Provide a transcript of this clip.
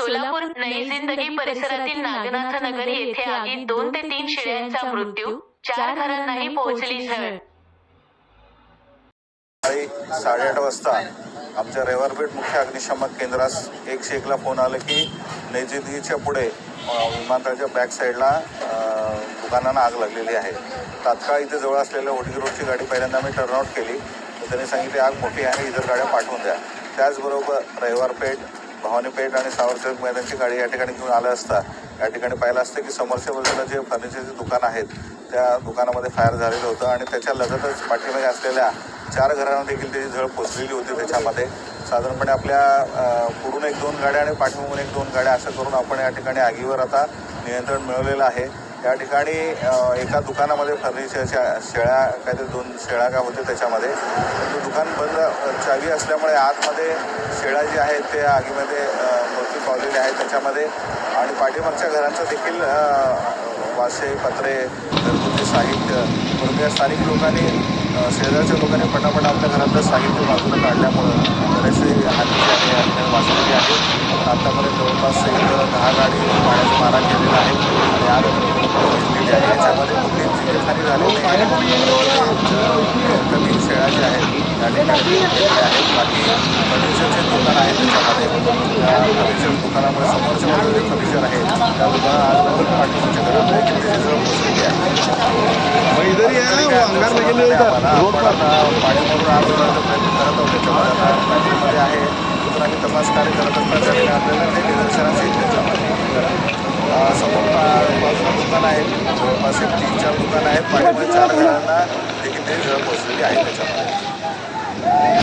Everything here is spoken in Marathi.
सोलापूर नई जिंदगी परिसरातील नागनाथ नगर येथे आगीत दोन ते तीन शेळ्यांचा मृत्यू चार घरांनाही पोहोचली झळ. सकाळी साडेआठ वाजता आमच्या रविवारपेठ मुख्य अग्निशामक केंद्रास एकशे एकला फोन आला की नैजिंदगीच्या पुढे विमानतळाच्या बॅक साईडला दुकानांना आग लागलेली आहे. तात्काळ इथे जवळ असलेल्या ओटी रोडची गाडी पहिल्यांदा मी टर्नआउट केली. तर त्यांनी सांगितले आग मोठी आहे इतर गाड्या पाठवून द्या. त्याचबरोबर रविवारपेठ भवानीपेठ आणि सावरचंद मैदानची गाडी या ठिकाणी घेऊन आलं असता या ठिकाणी पाहिलं असतं की समोरच्या बाजूला जे फर्निचरचे दुकान आहेत त्या दुकानामध्ये फायर झालेलं होतं आणि त्याच्या लगतच पाठीमागे असलेल्या चार घरांना देखील त्याची झळ पोचलेली होती त्याच्यामध्ये. साधारणपणे आपल्या पुढून एक दोन गाड्या आणि पाठीमागून एक दोन गाड्या असं करून आपण या ठिकाणी आगीवर आता नियंत्रण मिळवलेलं आहे. या ठिकाणी एका दुकानामध्ये फर्निचरच्या शेळ्या काहीतरी दोन शेळ्या काय होते त्याच्यामध्ये. ते दुकान बंद चावी असल्यामुळे आतमध्ये शेळ्या जे आहेत ते आगीमध्ये मृत्यू पावलेले आहेत त्याच्यामध्ये. आणि पाठीमागच्या घरांचं देखील वासे पत्रे घरगुती साहित्य परंतु या स्थानिक लोकांनी शेजारच्या लोकांनी पटापट आपल्या घरातलं साहित्य बाजूला काढल्यामुळं बरेचसे हाती जे आहे आणि वाचलेले आहेत आतापर्यंत जवळपास दहा गाडी पाण्याचा मारा केलेला आहे. आणि आग घेतलेली आहे याच्यामध्ये कुठली जीवितहानी झालेली आहे कमी शेळ्या ज्या आहेत त्या ठिकाणी गेलेल्या आहेत बाकी फर्निचरचे दुकान आहे त्याच्यामध्ये त्या फर्निचर दुकानामुळे समोरच्या बाजूला जे फर्निचर आहे. त्या दुकानात पाठीमागच्या घरात देखील त्याची जळ पोचलेली आहे. नहीं पर पाणी मारून लावण्याचा प्रयत्न करत आहोत. त्याच्यामध्ये आता पाठीमध्ये आहे तर आम्ही तपास कार्य करत असताना त्या ठिकाणी आपल्याला ते निदर्शनास येईल त्याच्यामध्ये अं, समोर बाजूला दुकान आहेत जवळपास एक तीन चार दुकानं आहेत. पाठीमध्ये चार घरांना देखील ते जळ पोचलेली आहे त्याच्यामध्ये.